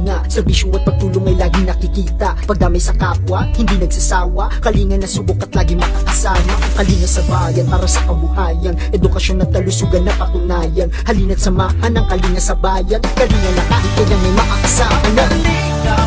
hinihinga Sa bisyo at pagtulong ay laging nakikita. Pagdamay sa kapwa, hindi nagsasawa. Kalinga na subok at lagi makakasama. Kalinga sa bayan para sa kabuhayan. Edukasyon at talusugan na patunayan. Halina't samahan ang kalinga sa bayan. Kalinga na kahit kailan may makakasama Kalinga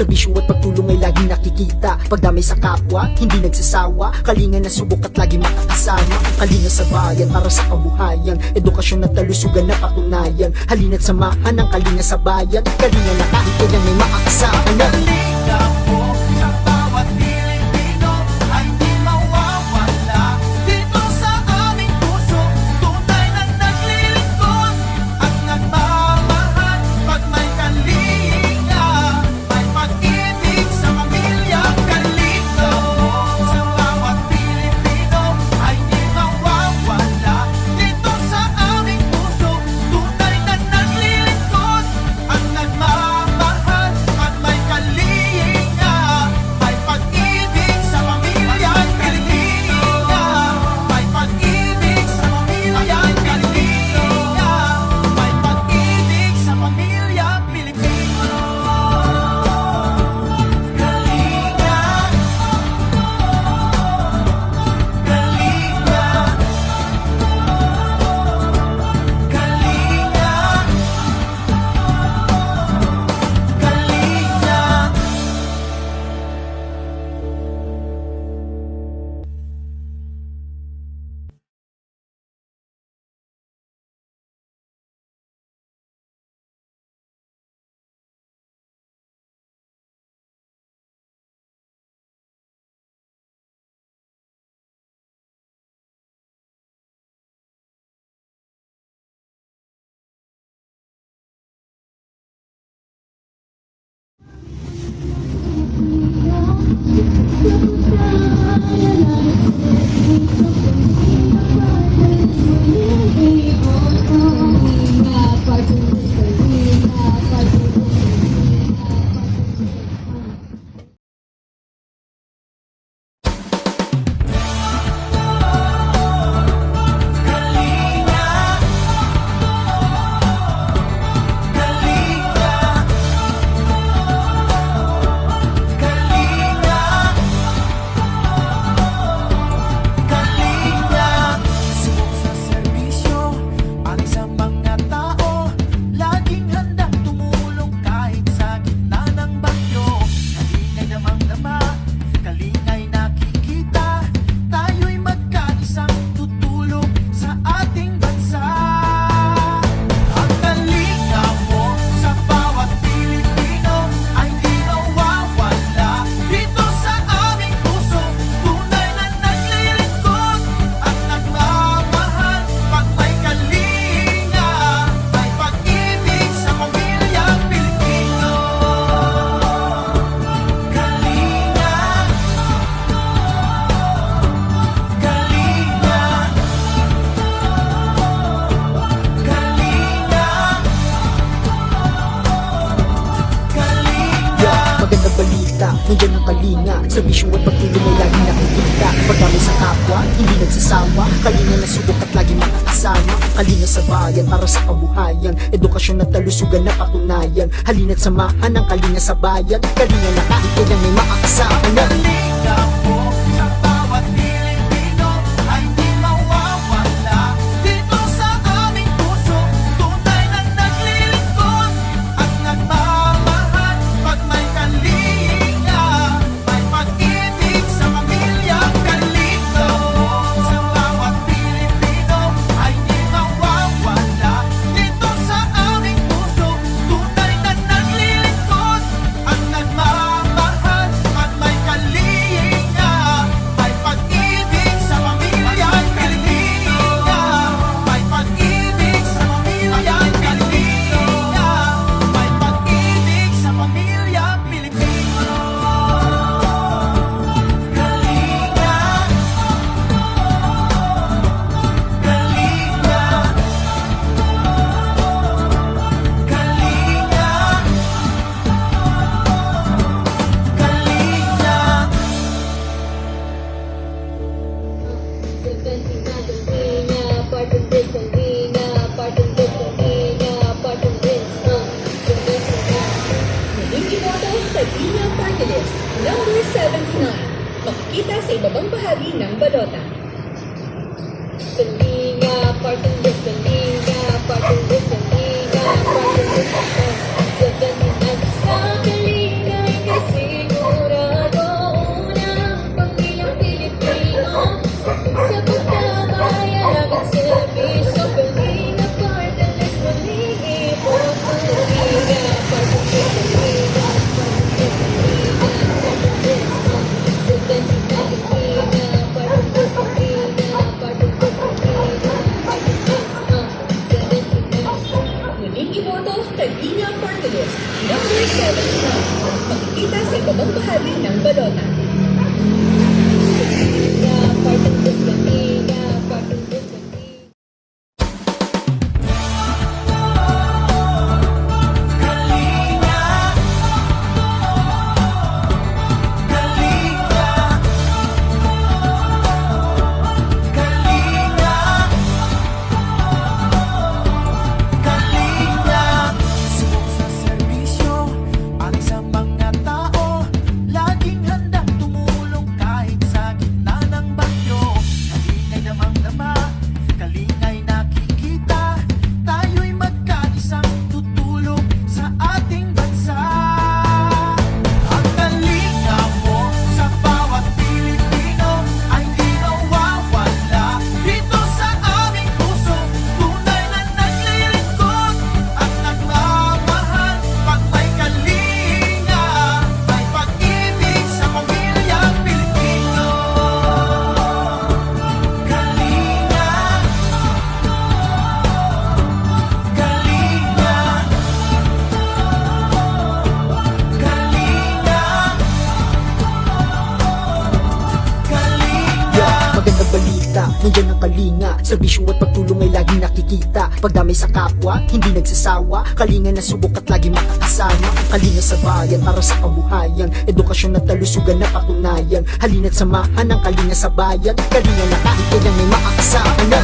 Serbisyo at pagtulong ay laging nakikita. Pagdamay sa kapwa, hindi nagsasawa. Kalinga na subok at lagi makakasama. Ang kalinga sa bayan para sa kabuhayan. Edukasyon at kalusugan na patunayan. Halina't samahan ang kalinga sa bayan. Kalinga na kahit kailan may maakit Sumali sa kapwa, hindi nagsasawa. Kalinga na subok at lagi makakasama Kalinga sa bayan para sa kabuhayan. Edukasyon at talusugan na patunayan. Halina't samahan ang kalinga sa bayan. Kalinga na kahit kailan may makakasama na. Serbisyo at pagtulong ay laging nakikita. Pagdamay sa kapwa, hindi nagsasawa. Kalinga na subok at lagi makakasama. Kalinga sa bayan para sa kabuhayan. Edukasyon at talusugan na patunayan. Halina't samahan ang kalinga sa bayan. Kalinga na kahit kailan ay makakasama na.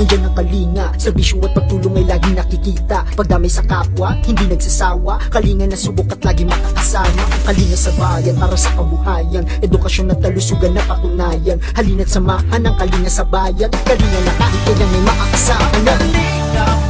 Nandiyan ang kalinga. Serbisyo at pagtulong ay laging nakikita. Pagdamay sa kapwa, hindi nagsasawa. Kalinga na subok at lagi makakasama. Kalinga sa bayan para sa kabuhayan. Edukasyon at kalusugan na patunayan. Halina't samahan ang kalinga sa bayan. Kalinga na kahit kailan may makakasama Kalinga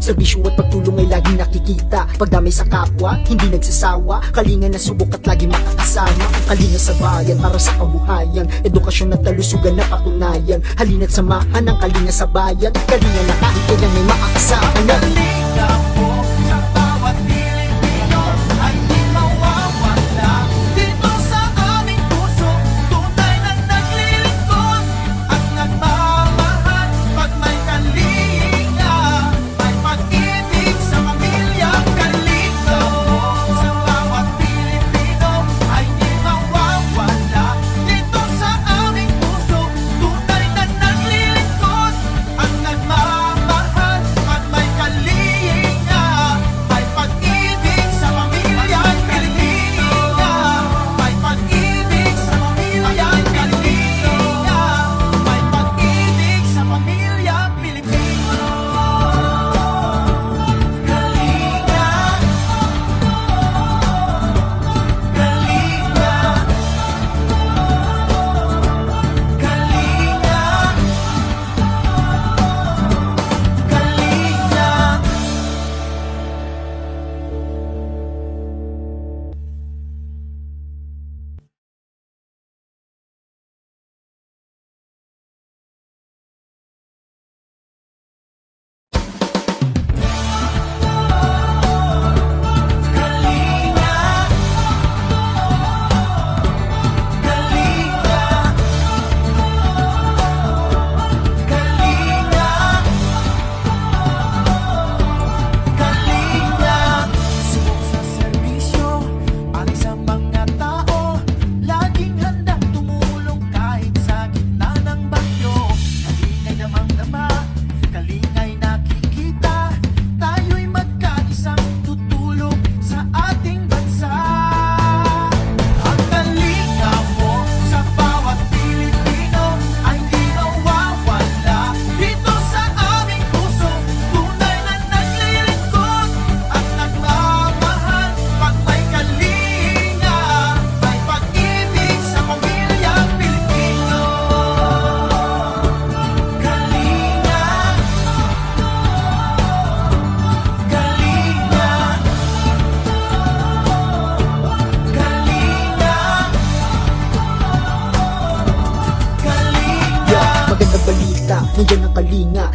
Serbisyo at pagtulong ay laging nakikita. Pagdamay sa kapwa, hindi nagsasawa. Kalinga na subok at lagi makakasama. Kalinga sa bayan para sa kabuhayan. Edukasyon at kalusugan na patunayan. Halina't samahan ang kalinga sa bayan. Kalinga na kahit kailan may makakasama na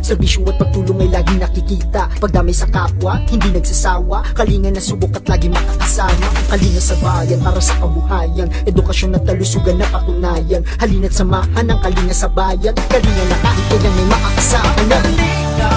Serbisyo at pagtulong ay laging nakikita. Pagdamay sa kapwa, hindi nagsasawa. Kalinga na subok at lagi makakasama. Kalinga sa bayan para sa kabuhayan. Edukasyon at talusugan na patunayan. Halina't samahan ang kalinga sa bayan. Kalinga na kahit kailan may makakasama Kalinga